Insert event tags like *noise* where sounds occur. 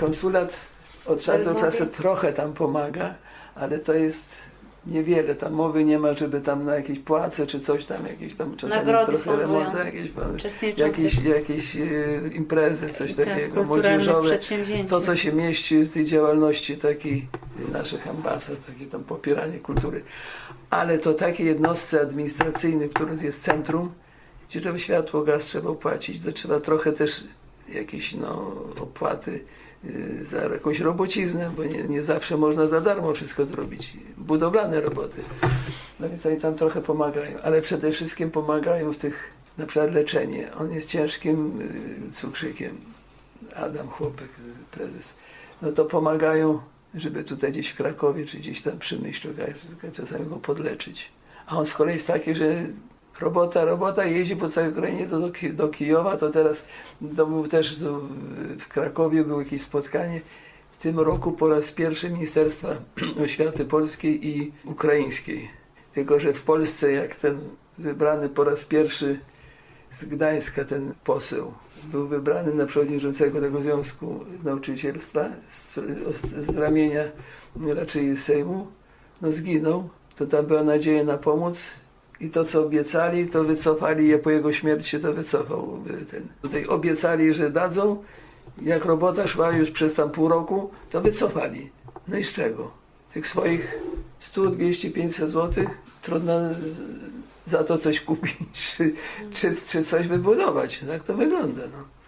konsulat od czasu do czasu trochę tam pomaga, ale to jest niewiele. Tam mowy nie ma, żeby tam na jakieś płace czy coś tam, jakieś tam czasami Nagrody trochę remonty, jakieś, jakieś, jakieś e, imprezy, coś tak, takiego, młodzieżowe. To, co się mieści w tej działalności takiej naszych ambasad, takie tam popieranie kultury. Ale to takiej jednostce administracyjnej, która jest centrum, gdzie trzeba światło, gaz trzeba opłacić, to trzeba trochę też jakieś no, opłaty y, za jakąś robociznę, bo nie, nie zawsze można za darmo wszystko zrobić. Budowlane roboty. No więc oni tam trochę pomagają, ale przede wszystkim pomagają w tych, na przykład leczenie. On jest ciężkim y, cukrzykiem. Adam Chłopek, y, prezes. No to pomagają, żeby tutaj gdzieś w Krakowie, czy gdzieś tam przy Myślu, czasami go podleczyć. A on z kolei jest taki, że robota, robota, jeździ po całej Ukrainie do, do Kijowa, to teraz to był też to w- w Krakowie było jakieś spotkanie. W tym roku po raz pierwszy Ministerstwa *clears throat* Oświaty Polskiej i Ukraińskiej. Tylko, że w Polsce jak ten wybrany po raz pierwszy z Gdańska ten poseł był wybrany na przewodniczącego tego Związku Nauczycielstwa z, z ramienia raczej Sejmu, no zginął, to tam była nadzieja na pomoc i to co obiecali, to wycofali je po jego śmierci, to wycofał ten. Tutaj obiecali, że dadzą, jak robota szła już przez tam pół roku, to wycofali. No i z czego? Tych swoich 100, 200, 500 złotych trudno za to coś kupić, czy, czy, czy coś wybudować. Tak to wygląda. No.